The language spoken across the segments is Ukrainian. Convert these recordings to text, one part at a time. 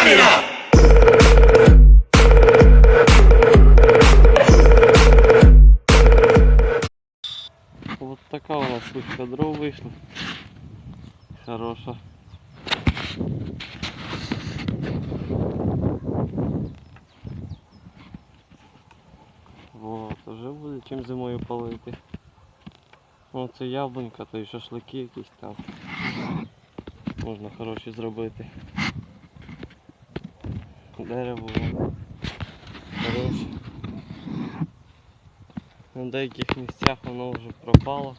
Вот така у нас кучка дров вийшла. Хороша. Вот, вже буде чим зимою палити. О, це яблунька, то і шашлики якісь там. Можна хороші зробити. Дерево хороше. На деяких місцях воно вже пропало.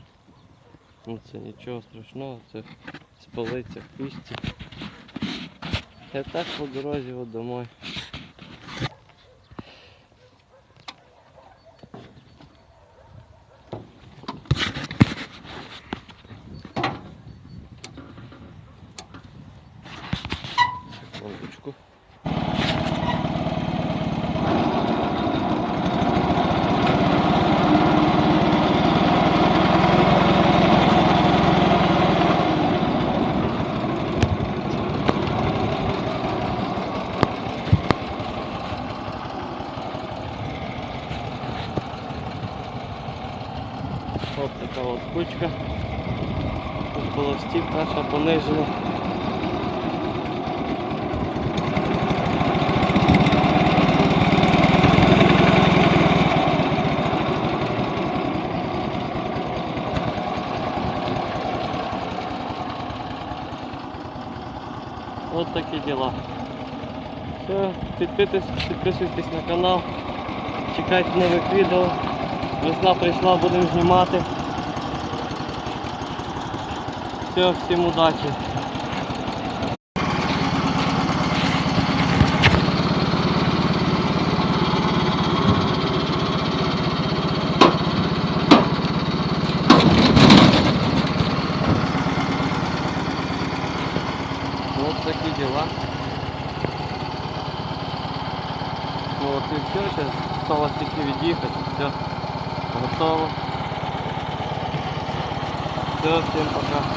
Ну це нічого страшного, це спалиться в пісті. Я так по дорозі от домой. Секундочку. От така от кучка. Тут полостів наша понижена. От такі діла. Все, підписуйтесь, підписуйтесь на канал. Чекайте нових відео. Весна прийшла, будемо знімати. Все, всім удачі. Такі діла. Вот і все, зараз осталось тільки від'їхати, все готово. Все, всем пока.